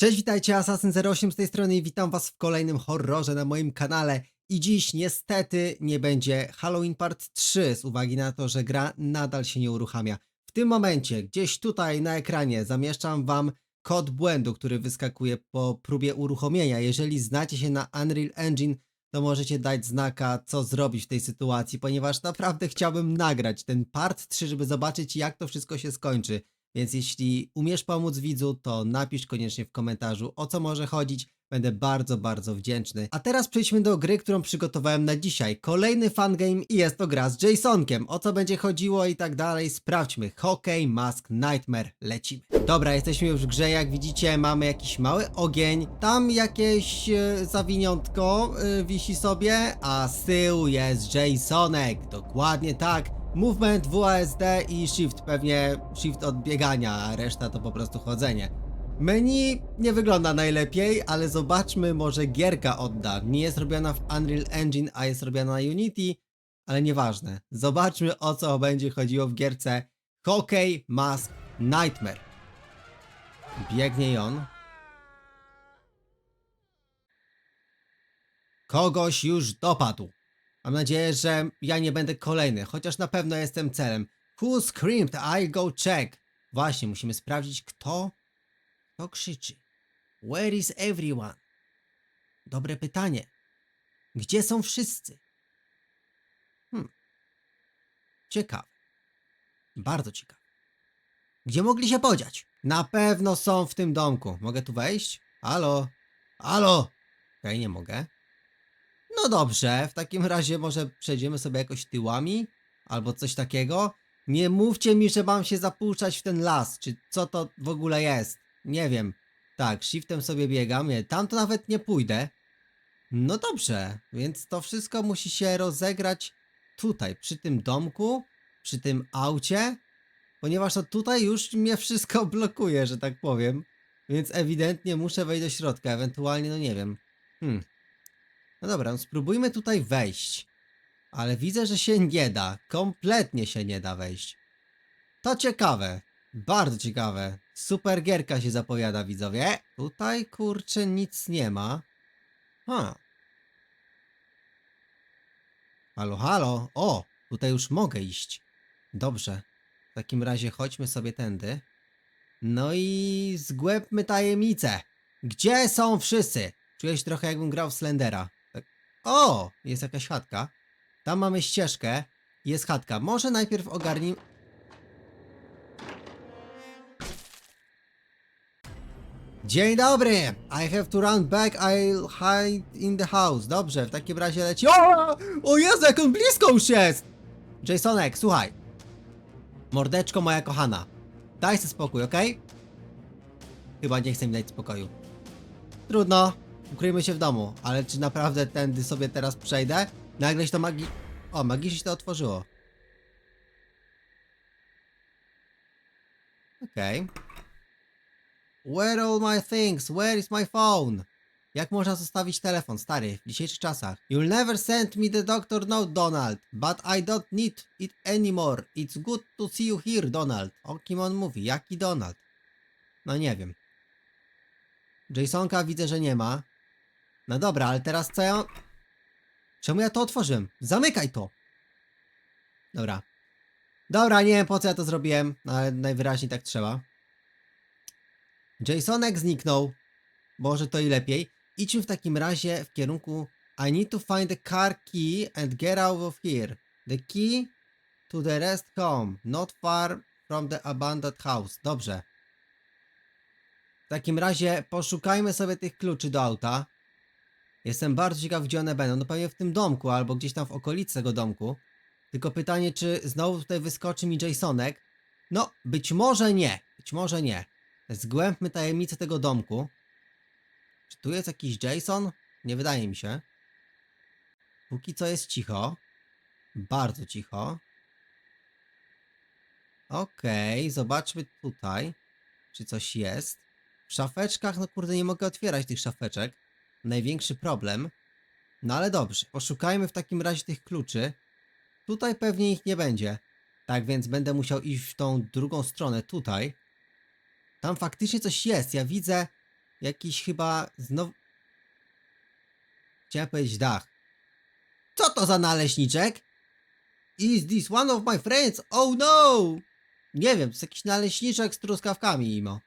Cześć, witajcie, Assassin08 z tej strony i witam was w kolejnym horrorze na moim kanale. I dziś niestety nie będzie Halloween Part 3 z uwagi na to, że gra nadal się nie uruchamia. W tym momencie, gdzieś tutaj na ekranie zamieszczam wam kod błędu, który wyskakuje po próbie uruchomienia. Jeżeli znacie się na Unreal Engine, to możecie dać znaka, co zrobić w tej sytuacji, ponieważ naprawdę chciałbym nagrać ten part 3, żeby zobaczyć, jak to wszystko się skończy. Więc jeśli umiesz pomóc widzu, to napisz koniecznie w komentarzu, o co może chodzić. Będę bardzo, bardzo wdzięczny. A teraz przejdźmy do gry, którą przygotowałem na dzisiaj. Kolejny fangame i jest to gra z Jasonkiem. O co będzie chodziło i tak dalej, sprawdźmy. Hockey Mask Nightmare. Lecimy. Dobra, jesteśmy już w grze. Jak widzicie, mamy jakiś mały ogień. Tam jakieś e, zawiniątko e, wisi sobie, a z tyłu jest Jasonek. Dokładnie tak. Movement, WASD i Shift, pewnie Shift od biegania, a reszta to po prostu chodzenie. Menu nie wygląda najlepiej, ale zobaczmy, może gierka odda. Nie jest robiona w Unreal Engine, a jest robiona na Unity, ale nieważne. Zobaczmy o co będzie chodziło w gierce Hockey Mask Nightmare. Biegnie on. Kogoś już dopadł. Mam nadzieję, że ja nie będę kolejny, chociaż na pewno jestem celem. Who screamed? I'll go check. Właśnie, musimy sprawdzić, kto, kto krzyczy. Where is everyone? Dobre pytanie. Gdzie są wszyscy? Hmm. Ciekawe. Bardzo ciekawe. Gdzie mogli się podziać? Na pewno są w tym domku. Mogę tu wejść? Halo? Halo? Okej, nie mogę. No dobrze, w takim razie może przejdziemy sobie jakoś tyłami albo coś takiego. Nie mówcie mi, że mam się zapuszczać w ten las, czy co to w ogóle jest. Nie wiem. Tak, shiftem sobie biegam, nie, tam to nawet nie pójdę. No dobrze, więc to wszystko musi się rozegrać tutaj, przy tym domku, przy tym aucie, ponieważ to tutaj już mnie wszystko blokuje, że tak powiem. Więc ewidentnie muszę wejść do środka, ewentualnie, no nie wiem. Hmm. No dobra, no spróbujmy tutaj wejść. Ale widzę, że się nie da. Kompletnie się nie da wejść. To ciekawe. Bardzo ciekawe. Super gierka się zapowiada, widzowie. Tutaj, kurczę, nic nie ma. Ha. Halo, halo. O, tutaj już mogę iść. Dobrze. W takim razie chodźmy sobie tędy. No i zgłębmy tajemnicę. Gdzie są wszyscy? Czuję się trochę jakbym grał w Slendera. O! Jest jakaś chatka. Tam mamy ścieżkę. Jest chatka. Może najpierw ogarnij... Dzień dobry! I have to run back, I'll hide in the house. Dobrze, w takim razie leci... O! O Jezu, jak on blisko już jest! Jasonek, słuchaj. Mordeczko moja kochana. Daj sobie spokój, okej? Chyba nie chce mi dać spokoju. Trudno. Ukryjmy się w domu, ale czy naprawdę tędy sobie teraz przejdę? Nagle się to magi... O, magicznie się to otworzyło. Okej. Where all my things? Where is my phone? Jak można zostawić telefon, stary, w dzisiejszych czasach? You'll never send me the doctor note, Donald, but I don't need it anymore. It's good to see you here, Donald. O kim on mówi? Jaki Donald? No nie wiem. Jasonka widzę, że nie ma. No dobra, ale teraz co ja... Czemu ja to otworzyłem? Zamykaj to! Dobra. Dobra, nie wiem po co ja to zrobiłem, ale najwyraźniej tak trzeba. Jasonek zniknął. Może to i lepiej. Idźmy w takim razie w kierunku I need to find the car key and get out of here. The key to the rest home, not far from the abandoned house. Dobrze. W takim razie poszukajmy sobie tych kluczy do auta. Jestem bardzo ciekaw, gdzie one będą. No pewnie w tym domku, albo gdzieś tam w okolicy tego domku. Tylko pytanie, czy znowu tutaj wyskoczy mi Jasonek? No, być może nie. Być może nie. Zgłębmy tajemnicę tego domku. Czy tu jest jakiś Jason? Nie wydaje mi się. Póki co jest cicho. Bardzo cicho. Okej, zobaczmy tutaj, czy coś jest. W szafeczkach, no kurde, nie mogę otwierać tych szafeczek. Największy problem. No ale dobrze, poszukajmy w takim razie tych kluczy. Tutaj pewnie ich nie będzie. Tak więc będę musiał iść w tą drugą stronę, tutaj. Tam faktycznie coś jest. Ja widzę Jakiś chyba znowu... Chciałem powiedzieć dach. Co to za naleśniczek? Is this one of my friends? Oh no! Nie wiem, to jest jakiś naleśniczek z truskawkami, imo.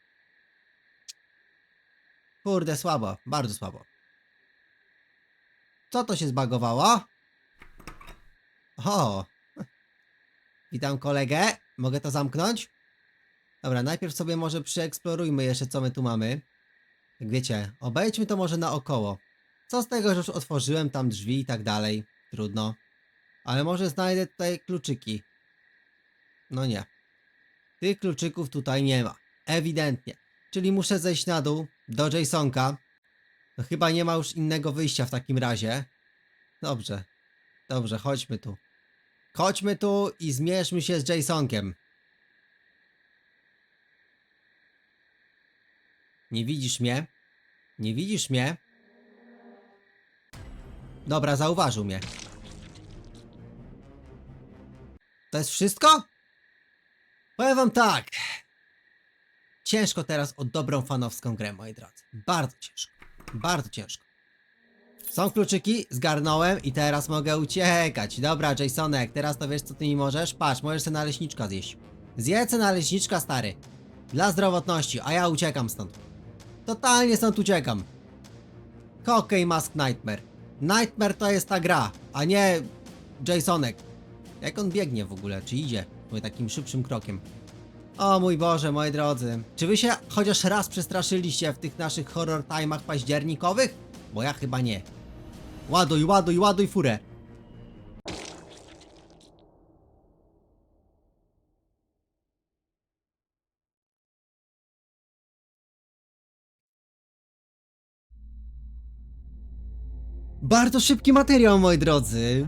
Kurde, słabo, bardzo słabo. Co to się zbagowało? O! Witam kolegę. Mogę to zamknąć? Dobra, najpierw sobie może przeeksplorujmy jeszcze, co my tu mamy. Jak wiecie, obejdźmy to może naokoło. Co z tego, że już otworzyłem tam drzwi i tak dalej. Trudno. Ale może znajdę tutaj kluczyki. No nie. Tych kluczyków tutaj nie ma. Ewidentnie. Czyli muszę zejść na dół do Jasonka. No chyba nie ma już innego wyjścia w takim razie. Dobrze. Dobrze, chodźmy tu. Chodźmy tu i zmierzmy się z Jasonkiem. Nie widzisz mnie? Nie widzisz mnie? Dobra, zauważył mnie. To jest wszystko? Powiem wam tak. Ciężko teraz o dobrą fanowską grę, moi drodzy. Bardzo ciężko. Bardzo ciężko. Są kluczyki, zgarnąłem i teraz mogę uciekać. Dobra, Jasonek, teraz to wiesz co ty mi możesz? Patrz, możesz sobie naleśniczka zjeść. Zjedz naleśniczka, stary. Dla zdrowotności, a ja uciekam stąd. Totalnie stąd uciekam. Hockey Mask Nightmare. Nightmare to jest ta gra, a nie Jasonek. Jak on biegnie w ogóle? Czy idzie? Mówię takim szybszym krokiem. O mój Boże, moi drodzy. Czy wy się chociaż raz przestraszyliście w tych naszych horror time'ach październikowych? Bo ja chyba nie. Ładuj, ładuj, ładuj furę. Bardzo szybki materiał, moi drodzy.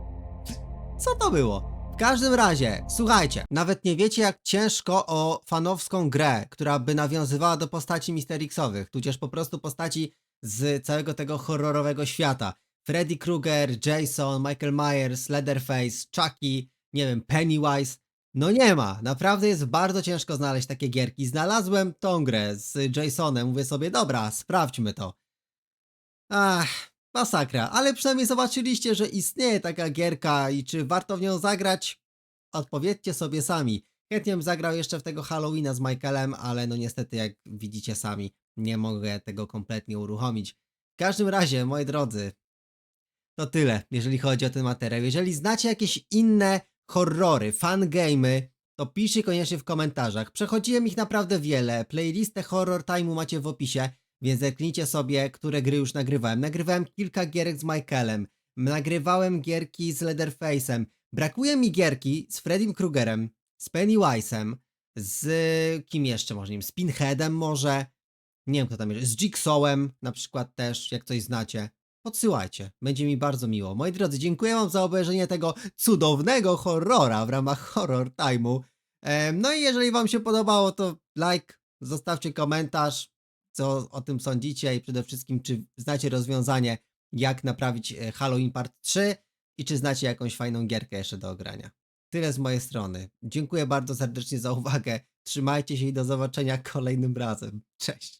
Co to było? Każdym razie, słuchajcie, nawet nie wiecie jak ciężko o fanowską grę, która by nawiązywała do postaci Misterixowych, tudzież po prostu postaci z całego tego horrorowego świata. Freddy Krueger, Jason, Michael Myers, Leatherface, Chucky, nie wiem, Pennywise. No nie ma, naprawdę jest bardzo ciężko znaleźć takie gierki. Znalazłem tą grę z Jasonem, mówię sobie, dobra, sprawdźmy to. Ach, masakra, ale przynajmniej zobaczyliście, że istnieje taka gierka i czy warto w nią zagrać? Odpowiedzcie sobie sami. Chętnie bym zagrał jeszcze w tego Halloweena z Michaelem, ale no niestety jak widzicie sami, nie mogę tego kompletnie uruchomić. W każdym razie, moi drodzy, to tyle, jeżeli chodzi o ten materiał. Jeżeli znacie jakieś inne horrory, fangame'y, to piszcie koniecznie w komentarzach. Przechodziłem ich naprawdę wiele. Playlistę Horror Time'u macie w opisie, więc zerknijcie sobie, które gry już nagrywałem. Nagrywałem kilka gierek z Michaelem, nagrywałem gierki z Leatherface'em. Brakuje mi gierki z Freddym Krugerem, z Pennywise'em, z kim jeszcze może, nie wiem, z Pinheadem może, nie wiem kto tam jeszcze, z Jigsawem na przykład też, jak coś znacie. Podsyłajcie, będzie mi bardzo miło. Moi drodzy, dziękuję wam za obejrzenie tego cudownego horrora w ramach Horror Time'u. No i jeżeli wam się podobało, to like, zostawcie komentarz, co o tym sądzicie i przede wszystkim, czy znacie rozwiązanie, jak naprawić e, Halloween Part 3 i czy znacie jakąś fajną gierkę jeszcze do ogrania. Tyle z mojej strony. Dziękuję bardzo serdecznie za uwagę. Trzymajcie się i do zobaczenia kolejnym razem. Cześć.